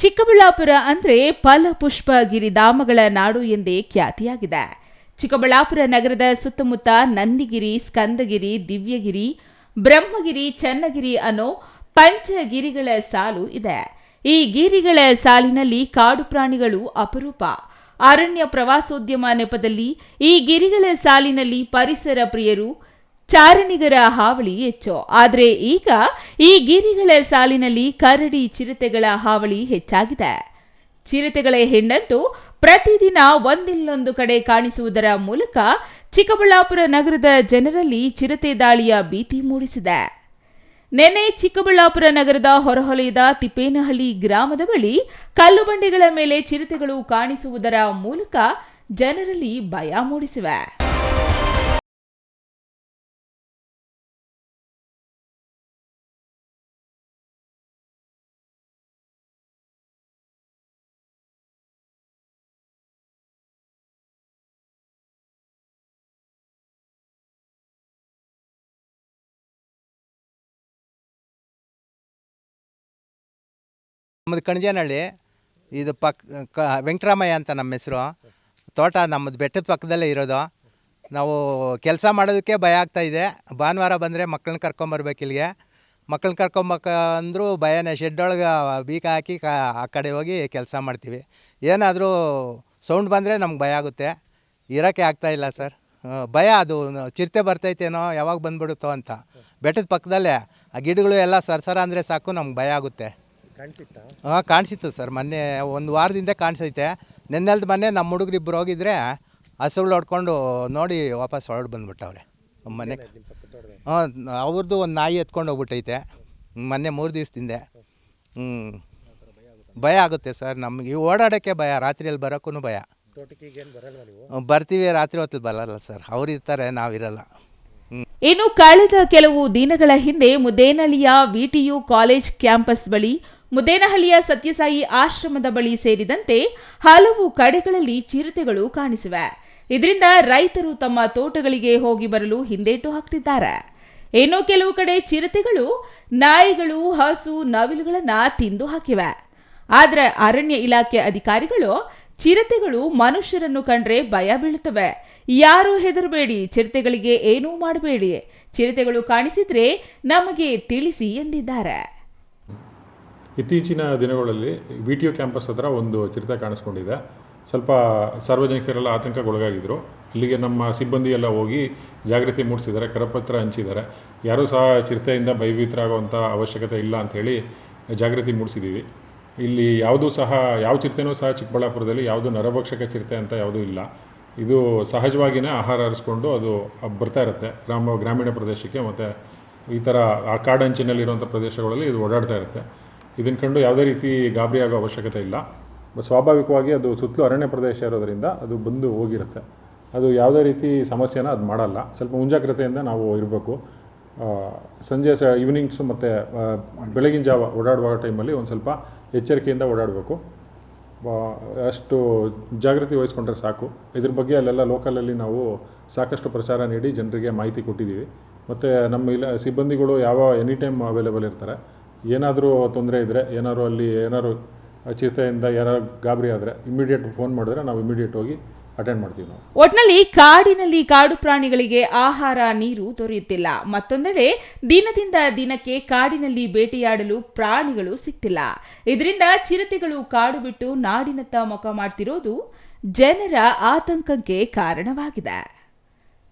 ಚಿಕ್ಕಬಳ್ಳಾಪುರ ಅಂದ್ರೆ ಫಲಪುಷ್ಪ ಗಿರಿಧಾಮಗಳ ನಾಡು ಎಂದೇ ಖ್ಯಾತಿಯಾಗಿದೆ. ಚಿಕ್ಕಬಳ್ಳಾಪುರ ನಗರದ ಸುತ್ತಮುತ್ತ ನಂದಿಗಿರಿ, ಸ್ಕಂದಗಿರಿ, ದಿವ್ಯಗಿರಿ, ಬ್ರಹ್ಮಗಿರಿ, ಚನ್ನಗಿರಿ ಅನ್ನೋ ಪಂಚಗಿರಿಗಳ ಸಾಲು ಇದೆ. ಈ ಗಿರಿಗಳ ಸಾಲಿನಲ್ಲಿ ಕಾಡು ಪ್ರಾಣಿಗಳು ಅಪರೂಪ. ಅರಣ್ಯ ಪ್ರವಾಸೋದ್ಯಮ ನೆಪದಲ್ಲಿ ಈ ಗಿರಿಗಳ ಸಾಲಿನಲ್ಲಿ ಪರಿಸರ ಪ್ರಿಯರು ಚಾರಣಿಗರ ಹಾವಳಿ ಹೆಚ್ಚು. ಆದರೆ ಈಗ ಈ ಗಿರಿಗಳ ಸಾಲಿನಲ್ಲಿ ಕರಡಿ ಚಿರತೆಗಳ ಹಾವಳಿ ಹೆಚ್ಚಾಗಿದೆ. ಚಿರತೆಗಳ ಹೆಣ್ಣಂತೂ ಪ್ರತಿದಿನ ಒಂದಿಲ್ಲೊಂದು ಕಡೆ ಕಾಣಿಸುವುದರ ಮೂಲಕ ಚಿಕ್ಕಬಳ್ಳಾಪುರ ನಗರದ ಜನರಲ್ಲಿ ಚಿರತೆ ದಾಳಿಯ ಭೀತಿ ಮೂಡಿಸಿದೆ. ನೆನೆ ಚಿಕ್ಕಬಳ್ಳಾಪುರ ನಗರದ ಹೊರಹೊಲೆಯದ ತಿಪ್ಪೇನಹಳ್ಳಿ ಗ್ರಾಮದ ಬಳಿ ಕಲ್ಲು ಬಂಡೆಗಳ ಮೇಲೆ ಚಿರತೆಗಳು ಕಾಣಿಸುವುದರ ಮೂಲಕ ಜನರಲ್ಲಿ ಭಯ ಮೂಡಿಸಿವೆ. ನಮ್ಮದು ಕಣಜನಹಳ್ಳಿ, ಇದು ಪಕ್, ಕ, ವೆಂಕಟರಾಮಯ್ಯ ಅಂತ ನಮ್ಮ ಹೆಸರು. ತೋಟ ನಮ್ಮದು ಬೆಟ್ಟದ ಪಕ್ಕದಲ್ಲೇ ಇರೋದು. ನಾವು ಕೆಲಸ ಮಾಡೋದಕ್ಕೆ ಭಯ ಆಗ್ತಾ ಇದೆ. ಭಾನುವಾರ ಬಂದರೆ ಮಕ್ಕಳನ್ನ ಕರ್ಕೊಂಬರ್ಬೇಕು ಇಲ್ಲಿಗೆ. ಮಕ್ಕಳನ್ನ ಅಂದರೂ ಭಯನೇ. ಶೆಡ್ಡೊಳಗೆ ಬೀಕ ಹಾಕಿ ಕಾ, ಆ ಕಡೆ ಹೋಗಿ ಕೆಲಸ ಮಾಡ್ತೀವಿ. ಏನಾದರೂ ಸೌಂಡ್ ಬಂದರೆ ನಮ್ಗೆ ಭಯ ಆಗುತ್ತೆ. ಇರೋಕ್ಕೆ ಆಗ್ತಾ ಇಲ್ಲ ಸರ್. ಭಯ ಅದು. ಚಿರತೆ ಬರ್ತೈತೇನೋ, ಯಾವಾಗ ಬಂದ್ಬಿಡುತ್ತೋ ಅಂತ. ಬೆಟ್ಟದ ಪಕ್ಕದಲ್ಲೇ. ಆ ಗಿಡಗಳು ಎಲ್ಲ ಸರ್ಸರ ಅಂದರೆ ಸಾಕು, ನಮ್ಗೆ ಭಯ ಆಗುತ್ತೆ. ಹಾಂ ಕಾಣಿಸಿತ್ತು ಸರ್. ಮೊನ್ನೆ ಒಂದು ವಾರದಿಂದ ಕಾಣಿಸೈತೆ. ನೆನ್ನೆಲ್ದು ಮೊನ್ನೆ ನಮ್ಮ ಹುಡುಗರಿಬ್ಬರು ಹೋಗಿದ್ರೆ ಹಸುಗಳು ಹೊಡ್ಕೊಂಡು ನೋಡಿ ವಾಪಸ್ ಹೊರಡು ಬಂದ್ಬಿಟ್ಟವ್ರೆ. ಮೊನ್ನೆ ಹಾಂ ಅವ್ರದ್ದು ಒಂದು ನಾಯಿ ಎತ್ಕೊಂಡು ಹೋಗ್ಬಿಟ್ಟೈತೆ. ಮೊನ್ನೆ ಮೂರು ದಿವಸದಿಂದ. ಹ್ಞೂ ಭಯ ಆಗುತ್ತೆ ಸರ್ ನಮಗೆ. ಓಡಾಡೋಕ್ಕೆ ಭಯ ರಾತ್ರಿಯಲ್ಲಿ ಬರೋಕ್ಕೂ ಭಯ. ಬರ್ತೀವಿ ರಾತ್ರಿ ಹೊತ್ತಲ್ಲಿ ಬರಲ್ಲ ಸರ್. ಅವ್ರಿರ್ತಾರೆ ನಾವಿರಲ್ಲ ಹ್ಞೂ ಇನ್ನು ಕಳೆದ ಕೆಲವು ದಿನಗಳ ಹಿಂದೆ ಮುದ್ದೇನಹಳ್ಳಿಯ ವಿಟಿಯು ಕಾಲೇಜ್ ಕ್ಯಾಂಪಸ್ ಬಳಿ ಮುದ್ದೇನಹಳ್ಳಿಯ ಸತ್ಯಸಾಯಿ ಆಶ್ರಮದ ಬಳಿ ಸೇರಿದಂತೆ ಹಲವು ಕಡೆಗಳಲ್ಲಿ ಚಿರತೆಗಳು ಕಾಣಿಸಿವೆ. ಇದರಿಂದ ರೈತರು ತಮ್ಮ ತೋಟಗಳಿಗೆ ಹೋಗಿ ಬರಲು ಹಿಂದೇಟು ಹಾಕ್ತಿದ್ದಾರೆ. ಏನೋ ಕೆಲವು ಕಡೆ ಚಿರತೆಗಳು, ನಾಯಿಗಳು, ಹಸು, ನವಿಲುಗಳನ್ನ ತಿಂದು ಹಾಕಿವೆ. ಆದರೆ ಅರಣ್ಯ ಇಲಾಖೆ ಅಧಿಕಾರಿಗಳು ಚಿರತೆಗಳು ಮನುಷ್ಯರನ್ನು ಕಂಡ್ರೆ ಭಯ ಬೀಳುತ್ತವೆ. ಯಾರೂ ಹೆದರಬೇಡಿ, ಚಿರತೆಗಳಿಗೆ ಏನೂ ಮಾಡಬೇಡಿ. ಚಿರತೆಗಳು ಕಾಣಿಸಿದ್ರೆ ನಮಗೆ ತಿಳಿಸಿ ಎಂದಿದ್ದಾರೆ. ಇತ್ತೀಚಿನ ದಿನಗಳಲ್ಲಿ ವಿ ಟಿ ಯು ಕ್ಯಾಂಪಸ್ ಹತ್ರ ಒಂದು ಚಿರತೆ ಕಾಣಿಸ್ಕೊಂಡಿದೆ. ಸ್ವಲ್ಪ ಸಾರ್ವಜನಿಕರೆಲ್ಲ ಆತಂಕಗೊಳಗಾಗಿದ್ದರು ಅಲ್ಲಿಗೆ ನಮ್ಮ ಸಿಬ್ಬಂದಿ ಎಲ್ಲ ಹೋಗಿ ಜಾಗೃತಿ ಮೂಡಿಸಿದ್ದಾರೆ, ಕರಪತ್ರ ಹಂಚಿದ್ದಾರೆ. ಯಾರೂ ಸಹ ಚಿರತೆಯಿಂದ ಭಯಭೀತರಾಗುವಂಥ ಅವಶ್ಯಕತೆ ಇಲ್ಲ ಅಂಥೇಳಿ ಜಾಗೃತಿ ಮೂಡಿಸಿದ್ದೀವಿ. ಇಲ್ಲಿ ಯಾವುದೂ ಸಹ, ಯಾವ ಚಿರತೆನೂ ಸಹ ಚಿಕ್ಕಬಳ್ಳಾಪುರದಲ್ಲಿ ಯಾವುದು ನರಭಕ್ಷಕ ಚಿರತೆ ಅಂತ ಯಾವುದೂ ಇಲ್ಲ. ಇದು ಸಹಜವಾಗಿಯೇ ಆಹಾರ ಅರಿಸ್ಕೊಂಡು ಅದು ಬರ್ತಾ ಇರುತ್ತೆ. ಗ್ರಾಮ, ಗ್ರಾಮೀಣ ಪ್ರದೇಶಕ್ಕೆ ಮತ್ತು ಈ ಥರ ಆ ಕಾಡಂಚಿನಲ್ಲಿರುವಂಥ ಪ್ರದೇಶಗಳಲ್ಲಿ ಇದು ಓಡಾಡ್ತಾ ಇರುತ್ತೆ. ಇದನ್ನು ಕಂಡು ಯಾವುದೇ ರೀತಿ ಗಾಬರಿ ಆಗೋ ಅವಶ್ಯಕತೆ ಇಲ್ಲ. ಸ್ವಾಭಾವಿಕವಾಗಿ ಅದು ಸುತ್ತಲೂ ಅರಣ್ಯ ಪ್ರದೇಶ ಇರೋದರಿಂದ ಅದು ಬಂದು ಹೋಗಿರುತ್ತೆ. ಅದು ಯಾವುದೇ ರೀತಿ ಸಮಸ್ಯೆನ ಅದು ಮಾಡಲ್ಲ. ಸ್ವಲ್ಪ ಮುಂಜಾಗ್ರತೆಯಿಂದ ನಾವು ಇರಬೇಕು. ಸಂಜೆ ಸ ಈವ್ನಿಂಗ್ಸು ಮತ್ತು ಬೆಳಗಿನ ಜಾವ ಓಡಾಡುವ ಟೈಮಲ್ಲಿ ಒಂದು ಸ್ವಲ್ಪ ಎಚ್ಚರಿಕೆಯಿಂದ ಓಡಾಡಬೇಕು. ಅಷ್ಟು ಜಾಗೃತಿ ವಹಿಸ್ಕೊಂಡ್ರೆ ಸಾಕು. ಇದ್ರ ಬಗ್ಗೆ ಅಲ್ಲೆಲ್ಲ ಲೋಕಲಲ್ಲಿ ನಾವು ಸಾಕಷ್ಟು ಪ್ರಚಾರ ನೀಡಿ ಜನರಿಗೆ ಮಾಹಿತಿ ಕೊಟ್ಟಿದ್ದೀವಿ. ಮತ್ತು ನಮ್ಮ ಇಲ್ಲ ಸಿಬ್ಬಂದಿಗಳು ಯಾವ ಎನಿ ಟೈಮ್ ಅವೈಲೇಬಲ್ ಇರ್ತಾರೆ ಏನಾದರೂ ತೊಂದರೆ ಇದ್ದರೆ ಏನಾದ್ರು ಅಲ್ಲಿ ಏನಾದ್ರು ಚಿರತೆಯಿಂದ ಯಾರು ಗಾಬರಿ ಆದರೆ ಇಮಿಡಿಯೇಟ್ ಫೋನ್ ಮಾಡಿದ್ರೆ ನಾವು ಇಮಿಡಿಯೇಟ್ ಹೋಗಿ ಅಟೆಂಡ್ ಮಾಡ್ತೀವಿ ನಾವು. ಒಟ್ನಲ್ಲಿ ಕಾಡಿನಲ್ಲಿ ಕಾಡು ಪ್ರಾಣಿಗಳಿಗೆ ಆಹಾರ, ನೀರು ದೊರೆಯುತ್ತಿಲ್ಲ. ಮತ್ತೊಂದೆಡೆ ದಿನದಿಂದ ದಿನಕ್ಕೆ ಕಾಡಿನಲ್ಲಿ ಬೇಟೆಯಾಡಲು ಪ್ರಾಣಿಗಳು ಸಿಗ್ತಿಲ್ಲ ಇದರಿಂದ ಚಿರತೆಗಳು ಕಾಡು ಬಿಟ್ಟು ನಾಡಿನತ್ತ ಮುಖ ಮಾಡ್ತಿರೋದು ಜನರ ಆತಂಕಕ್ಕೆ ಕಾರಣವಾಗಿದೆ.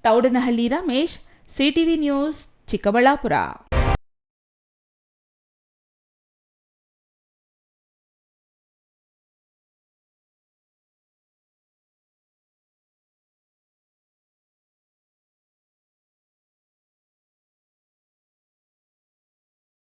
Taudanahalli Ramesh, CTV news, Chikkaballapur.